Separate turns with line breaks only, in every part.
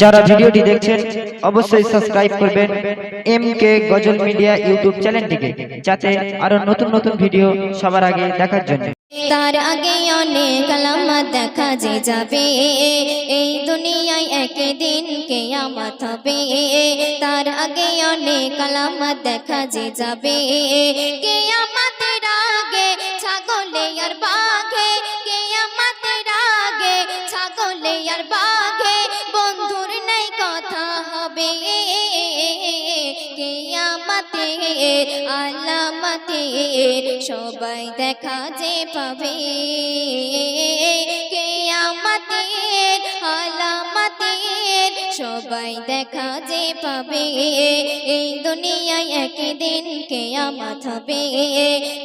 যারা ভিডিওটি দেখছেন, অবশ্যই সাবস্ক্রাইব করবেন M K Ghazal media YouTube চ্যানেলটিকে যাতে আরও নতুন নতুন ভিডিও সবার আগে দেখার জন্য।
তার আগে অনেক আলামত দেখা যে যাবে। এই দুনিয়ায় একদিন কেয়ামত হবে। তার আগে অনেক আলামত দেখা যে যাবে। কেয়ামতের আগে কেয়ামতের আলামতের সবাই দেখা যে পাবে। কেয়ামতের আলামতের সবাই দেখা যে পাবে। এই দুনিয়ায় একদিন কেয়ামত হবে।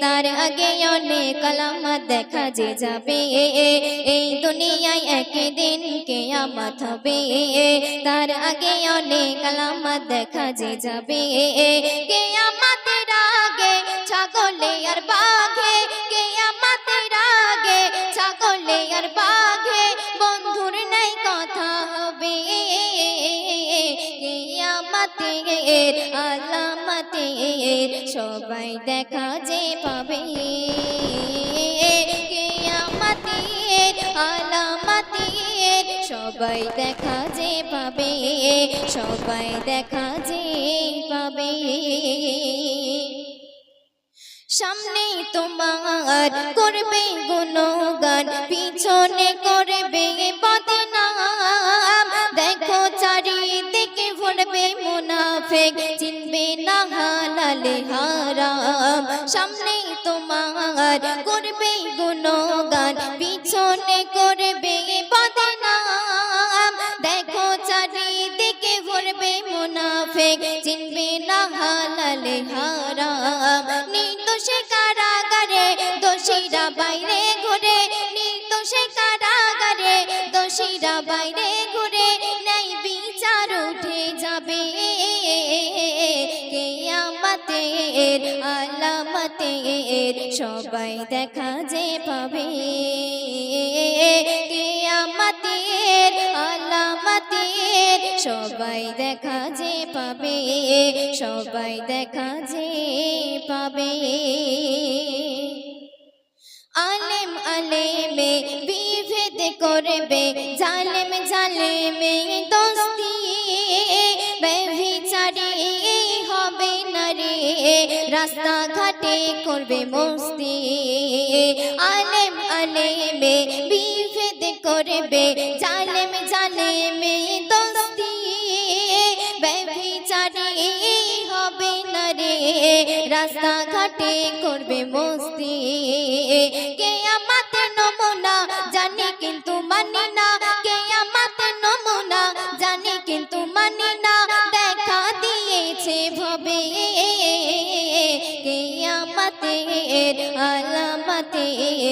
তার আগে অনেক আলামত দেখা যে যাবে। এই দুনিয়ায় একদিন কেয়ামত হবে। তার আগে অনেক আলামত দেখা যে যাবে। কে কেয়ামতের আগে ছাগলে আর বাঘে কেয়ামতের আলামতের সবাই দেখা যে পাবে। কেয়ামতের, আলামতের সবাই দেখা যে পাবে। সবাই দেখা যে পাবে। সামনে তোমার করবে গুণগান, পিছনে করবে মুনাফেক চিনবে না হালালে হারাম সামনে তোমার করবে গুণগান পিছনে করবে বদনাম দেখো চারিদিকে ভরবে মুনাফেক চিনবে না হালালে হারাম নির্দোষে কারাগারে দোষীরা বাইরে ঘুরে নির্দোষে কারাগারে দোষীরা বাইরে ঘুরে নাই বিচার উঠে যাবে আলামতের সবাই দেখা যে পাবে। কেয়ামতের, আলামতের সবাই দেখা যে পাবে। সবাই দেখা যে পাবে। আলেম আলেমে বিভেদ করবে, জালেম জালেমে দোস্তি রাস্তা ঘাটে করবে মস্তি আলেম আলেমে বিভেদ করবে, জালেম জালেমে দোস্তি ব্যভিচারী হবে না রে রাস্তা ঘাটে করবে মস্তি কে আমাতে নমুনা জানি কিন্তু মানি না কে আমাতে নমুনা জানি কিন্তু মানি না।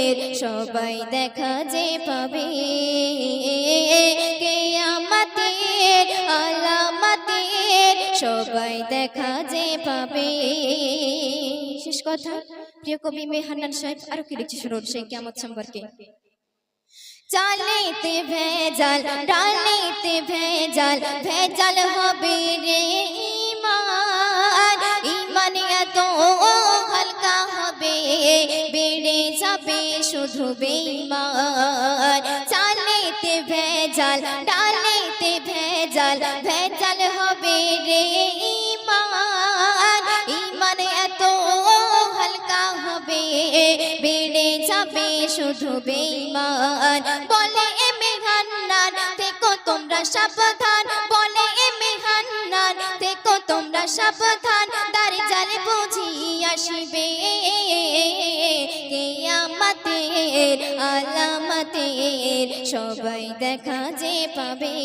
আলামতের সবাই দেখা যে পাবে। কে আমাতের আলামতের সবাই দেখা যে পাবে। শেষ কথা, প্রিয় কবি মেহান্নান সাহেব, আরও কি লিখছে শুনুন সেই কেমন সম্পর্কে। চালেতে ভেজাল, ডালেতে ভেজাল ভেজাল হবে রে। শুধু চালেতে ভেজাল ডালেতে ভেজাল ভেজাল হবে রে ইমান। ইমান এত হালকা হবে, বেড়ে যাবে শুধু বেইমান বলে এ মেঘান্নার দেখো তোমরা সাবধান। বলে এ মেঘান্নার দেখো তোমরা সাবধান। তার জালে বুঝি আসবে। কেয়ামতের আলামতের সবাই দেখা যে পাবে।